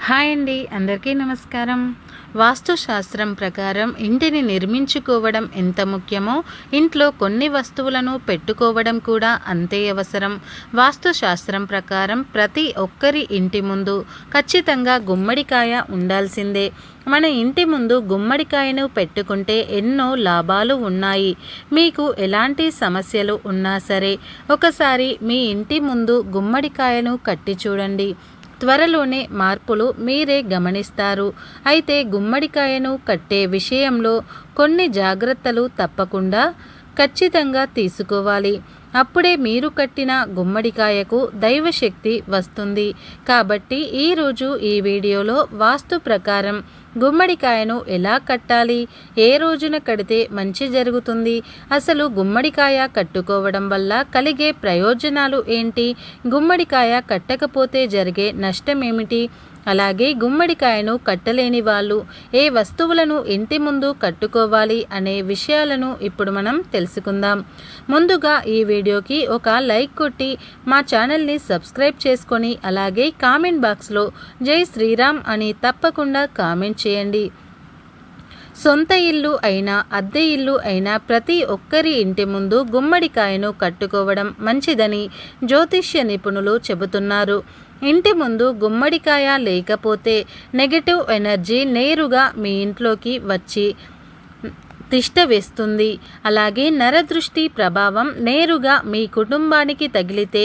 Hi అండి అందరికీ నమస్కారం. వాస్తుశాస్త్రం ప్రకారం ఇంటిని నిర్మించుకోవడం ఎంత ముఖ్యమో ఇంట్లో కొన్ని వస్తువులను పెట్టుకోవడం కూడా అంతే అవసరం. వాస్తుశాస్త్రం ప్రకారం ప్రతి ఒక్కరి ఇంటి ముందు ఖచ్చితంగా గుమ్మడికాయ ఉండాల్సిందే. మన ఇంటి ముందు గుమ్మడికాయను పెట్టుకుంటే ఎన్నో లాభాలు ఉన్నాయి. మీకు ఎలాంటి సమస్యలు ఉన్నా సరే ఒకసారి మీ ఇంటి ముందు గుమ్మడికాయను కట్టి చూడండి. త్వరలోనే మార్పులు మీరే గమనిస్తారు. అయితే గుమ్మడికాయను కట్టే విషయంలో కొన్ని జాగ్రత్తలు తప్పకుండా ఖచ్చితంగా తీసుకోవాలి. అప్పుడే మీరు కట్టిన గుమ్మడికాయకు దైవశక్తి వస్తుంది. కాబట్టి ఈరోజు ఈ వీడియోలో వాస్తు ప్రకారం గుమ్మడికాయను ఎలా కట్టాలి? ఏ రోజున కడితే మంచి జరుగుతుంది? అసలు గుమ్మడికాయ కట్టుకోవడం వల్ల కలిగే ప్రయోజనాలు ఏంటి? గుమ్మడికాయ కట్టకపోతే జరిగే నష్టం ఏమిటి? అలాగే గుమ్మడికాయను కట్టలేని వాళ్ళు ఏ వస్తువులను ఇంటి ముందు కట్టుకోవాలి అనే విషయాలను ఇప్పుడు మనం తెలుసుకుందాం. ముందుగా ఈ వీడియోకి ఒక లైక్ కొట్టి మా ఛానల్ని సబ్స్క్రైబ్ చేసుకొని అలాగే కామెంట్ బాక్స్లో జై శ్రీరామ్ అని తప్పకుండా కామెంట్ చేయండి. సొంత ఇల్లు అయినా అద్దె ఇల్లు అయినా ప్రతి ఒక్కరి ఇంటి ముందు గుమ్మడికాయను కట్టుకోవడం మంచిదని జ్యోతిష్య నిపుణులు చెబుతున్నారు. ఇంటి ముందు గుమ్మడికాయ లేకపోతే నెగటివ్ ఎనర్జీ నేరుగా మీ ఇంట్లోకి వచ్చి తిష్ట వేస్తుంది. అలాగే నరదృష్టి ప్రభావం నేరుగా మీ కుటుంబానికి తగిలితే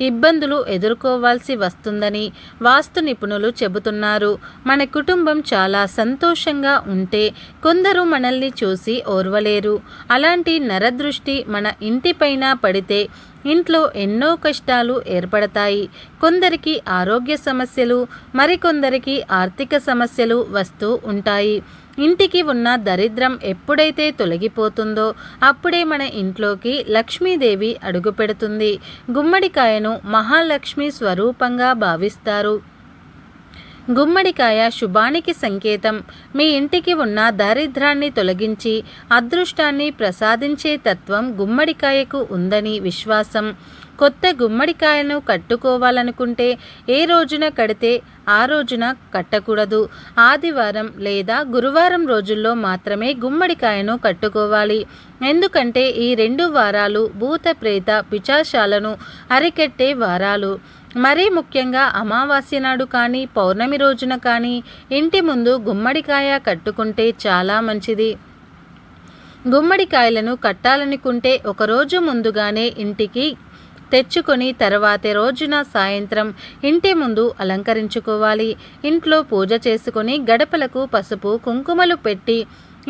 ఇబ్బందులు ఎదుర్కోవాల్సి వస్తుందని వాస్తు నిపుణులు చెబుతున్నారు. మన కుటుంబం చాలా సంతోషంగా ఉంటే కొందరు మనల్ని చూసి ఓర్వలేరు. అలాంటి నరదృష్టి మన ఇంటిపైన పడితే ఇంట్లో ఎన్నో కష్టాలు ఏర్పడతాయి. కొందరికి ఆరోగ్య సమస్యలు మరికొందరికి ఆర్థిక సమస్యలు వస్తూ ఉంటాయి. ఇంటికి ఉన్న దరిద్రం ఎప్పుడైతే తొలగిపోతుందో అప్పుడే మన ఇంట్లోకి లక్ష్మీదేవి అడుగుపెడుతుంది. గుమ్మడికాయను మహాలక్ష్మి స్వరూపంగా భావిస్తారు. గుమ్మడికాయ శుభానికి సంకేతం. మీ ఇంటికి ఉన్న దారిద్రాన్ని తొలగించి అదృష్టాన్ని ప్రసాదించే తత్వం గుమ్మడికాయకు ఉందని విశ్వాసం. కొత్త గుమ్మడికాయను కట్టుకోవాలనుకుంటే ఏ రోజున కడితే ఆ రోజున కట్టకూడదు. ఆదివారం లేదా గురువారం రోజుల్లో మాత్రమే గుమ్మడికాయను కట్టుకోవాలి. ఎందుకంటే ఈ రెండు వారాలు భూత ప్రేత పిచాశాలను అరికెట్టే వారాలు. మరీ ముఖ్యంగా అమావాస్య నాడు కానీ పౌర్ణమి రోజున కానీ ఇంటి ముందు గుమ్మడికాయ కట్టుకుంటే చాలా మంచిది. గుమ్మడికాయలను కట్టాలనుకుంటే ఒకరోజు ముందుగానే ఇంటికి తెచ్చుకొని తర్వాతే రోజున సాయంత్రం ఇంటి ముందు అలంకరించుకోవాలి. ఇంట్లో పూజ చేసుకుని గడపలకు పసుపు కుంకుమలు పెట్టి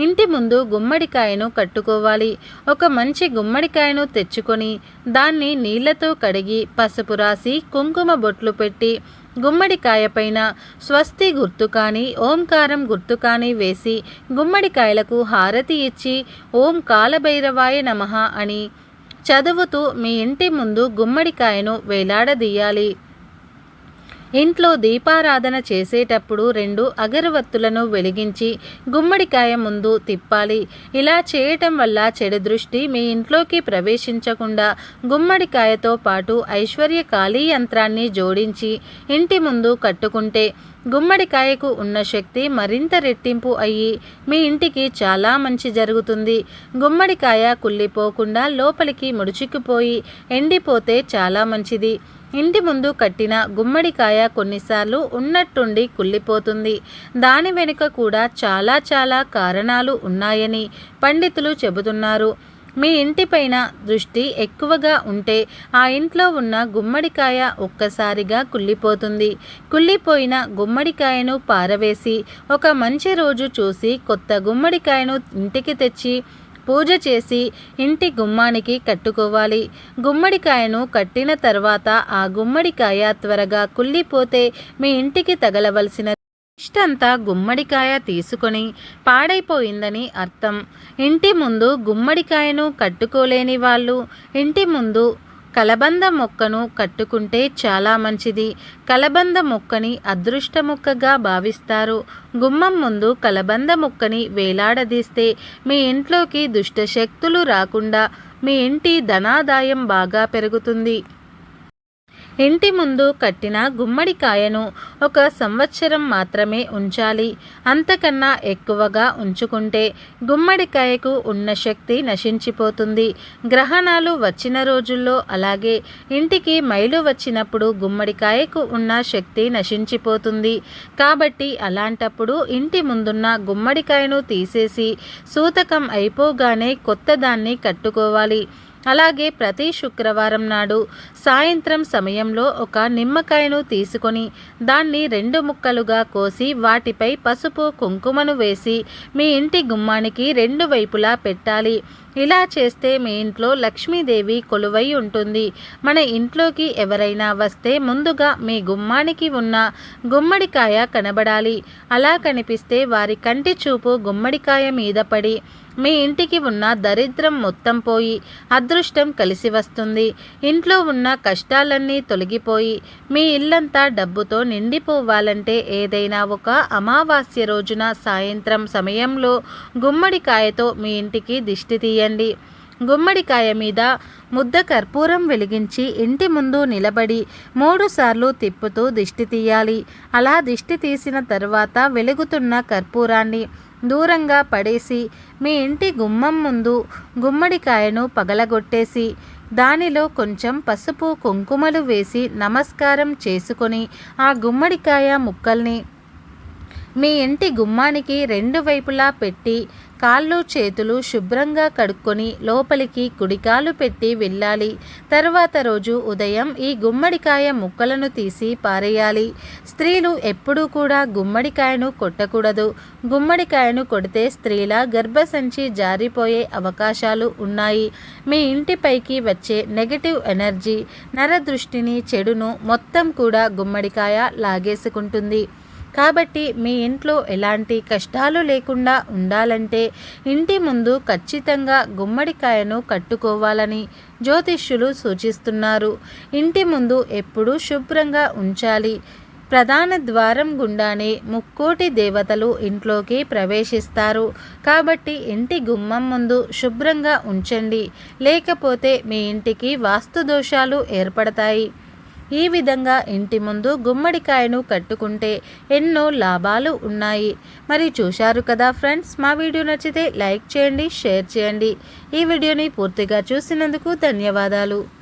ఇంటి ముందు గుమ్మడికాయను కట్టుకోవాలి. ఒక మంచి గుమ్మడికాయను తెచ్చుకొని దాన్ని నీళ్ళతో కడిగి పసుపు రాసి కుంకుమ బొట్లు పెట్టి గుమ్మడికాయ పైన స్వస్తి గుర్తు కానీ ఓంకారం గుర్తు కానీ వేసి గుమ్మడికాయలకు హారతి ఇచ్చి ఓం కాలభైరవాయ నమః అని చదువుతూ మీ ఇంటి ముందు గుమ్మడికాయను వేలాడదీయాలి. ఇంట్లో దీపారాధన చేసేటప్పుడు రెండు అగరవత్తులను వెలిగించి గుమ్మడికాయ ముందు తిప్పాలి. ఇలా చేయటం వల్ల చెడు దృష్టి మీ ఇంట్లోకి ప్రవేశించకుండా గుమ్మడికాయతో పాటు ఐశ్వర్య కాళీ యంత్రాన్ని జోడించి ఇంటి ముందు కట్టుకుంటే గుమ్మడికాయకు ఉన్న శక్తి మరింత రెట్టింపు అయ్యి మీ ఇంటికి చాలా మంచి జరుగుతుంది. గుమ్మడికాయ కుళ్ళిపోకుండా లోపలికి ముడుచుకుపోయి ఎండిపోతే చాలా మంచిది. ఇంటి ముందు కట్టిన గుమ్మడికాయ కొన్నిసార్లు ఉన్నట్టుండి కుళ్ళిపోతుంది. దాని వెనుక కూడా చాలా చాలా కారణాలు ఉన్నాయని పండితులు చెబుతున్నారు. మీ ఇంటిపైన దృష్టి ఎక్కువగా ఉంటే ఆ ఇంట్లో ఉన్న గుమ్మడికాయ ఒక్కసారిగా కుళ్ళిపోతుంది. కుళ్ళిపోయిన గుమ్మడికాయను పారవేసి ఒక మంచి రోజు చూసి కొత్త గుమ్మడికాయను ఇంటికి తెచ్చి పూజ చేసి ఇంటి గుమ్మానికి కట్టుకోవాలి. గుమ్మడికాయను కట్టిన తర్వాత ఆ గుమ్మడికాయ త్వరగా కుళ్ళిపోతే మీ ఇంటికి తగలవలసిన ఇష్టంతా గుమ్మడికాయ తీసుకొని పాడైపోయిందని అర్థం. ఇంటి ముందు గుమ్మడికాయను కట్టుకోలేని వాళ్ళు ఇంటి ముందు కలబంద మొక్కను కట్టుకుంటే చాలా మంచిది. కలబంద మొక్కని అదృష్ట మొక్కగా భావిస్తారు. గుమ్మం ముందు కలబంద మొక్కని వేలాడదీస్తే మీ ఇంట్లోకి దుష్టశక్తులు రాకుండా మీ ఇంటి ధనాదాయం బాగా పెరుగుతుంది. ఇంటి ముందు కట్టిన గుమ్మడికాయను ఒక సంవత్సరం మాత్రమే ఉంచాలి. అంతకన్నా ఎక్కువగా ఉంచుకుంటే గుమ్మడికాయకు ఉన్న శక్తి నశించిపోతుంది. గ్రహణాలు వచ్చిన రోజుల్లో అలాగే ఇంటికి మైలు వచ్చినప్పుడు గుమ్మడికాయకు ఉన్న శక్తి నశించిపోతుంది. కాబట్టి అలాంటప్పుడు ఇంటి ముందున్న గుమ్మడికాయను తీసేసి సూతకం అయిపోగానే కొత్త దాన్ని కట్టుకోవాలి. అలాగే ప్రతి శుక్రవారం నాడు సాయంత్రం సమయంలో ఒక నిమ్మకాయను తీసుకొని దాన్ని రెండు ముక్కలుగా కోసి వాటిపై పసుపు కుంకుమను వేసి మీ ఇంటి గుమ్మానికి రెండు వైపులా పెట్టాలి. ఇలా చేస్తే మీ ఇంట్లో లక్ష్మీదేవి కొలువై ఉంటుంది. మన ఇంట్లోకి ఎవరైనా వస్తే ముందుగా మీ గుమ్మానికి ఉన్న గుమ్మడికాయ కనబడాలి. అలా కనిపిస్తే వారి కంటి చూపు గుమ్మడికాయ మీద పడి మీ ఇంటికి ఉన్న దరిద్రం మొత్తం పోయి అదృష్టం కలిసి వస్తుంది. ఇంట్లో ఉన్న కష్టాలన్నీ తొలగిపోయి మీ ఇల్లంతా డబ్బుతో నిండిపోవాలంటే ఏదైనా ఒక అమావాస్య రోజున సాయంత్రం సమయంలో గుమ్మడికాయతో మీ ఇంటికి దిష్టి తీయండి. గుమ్మడికాయ మీద ముద్ద కర్పూరం వెలిగించి ఇంటి ముందు నిలబడి మూడుసార్లు తిప్పుతూ దిష్టి తీయాలి. అలా దిష్టి తీసిన తర్వాత వెలుగుతున్న కర్పూరాన్ని దూరంగా పడేసి మీ ఇంటి గుమ్మం ముందు గుమ్మడికాయను పగలగొట్టేసి దానిలో కొంచెం పసుపు కుంకుమలు వేసి నమస్కారం చేసుకొని ఆ గుమ్మడికాయ ముక్కల్ని మీ ఇంటి గుమ్మానికి రెండు వైపులా పెట్టి కాళ్ళు చేతులు శుభ్రంగా కడుక్కొని లోపలికి కుడికాలు పెట్టి వెళ్ళాలి. తర్వాత రోజు ఉదయం ఈ గుమ్మడికాయ ముక్కలను తీసి పారేయాలి. స్త్రీలు ఎప్పుడూ కూడా గుమ్మడికాయను కొట్టకూడదు. గుమ్మడికాయను కొడితే స్త్రీల గర్భసంచి జారిపోయే అవకాశాలు ఉన్నాయి. మీ ఇంటిపైకి వచ్చే నెగటివ్ ఎనర్జీ నరదృష్టిని చెడును మొత్తం కూడా గుమ్మడికాయ లాగేసుకుంటుంది. కాబట్టి మీ ఇంట్లో ఎలాంటి కష్టాలు లేకుండా ఉండాలంటే ఇంటి ముందు ఖచ్చితంగా గుమ్మడికాయను కట్టుకోవాలని జ్యోతిష్యులు సూచిస్తున్నారు. ఇంటి ముందు ఎప్పుడూ శుభ్రంగా ఉంచాలి. ప్రధాన ద్వారం గుండానే ముక్కోటి దేవతలు ఇంట్లోకి ప్రవేశిస్తారు. కాబట్టి ఇంటి గుమ్మం ముందు శుభ్రంగా ఉంచండి. లేకపోతే మీ ఇంటికి వాస్తు దోషాలు ఏర్పడతాయి. ఈ విధంగా ఇంటి ముందు గుమ్మడికాయను కట్టుకుంటే ఎన్నో లాభాలు ఉన్నాయి. మరి చూశారు కదా ఫ్రెండ్స్ మా వీడియో నచ్చితే లైక్ చేయండి షేర్ చేయండి. ఈ వీడియోని పూర్తిగా చూసినందుకు ధన్యవాదాలు.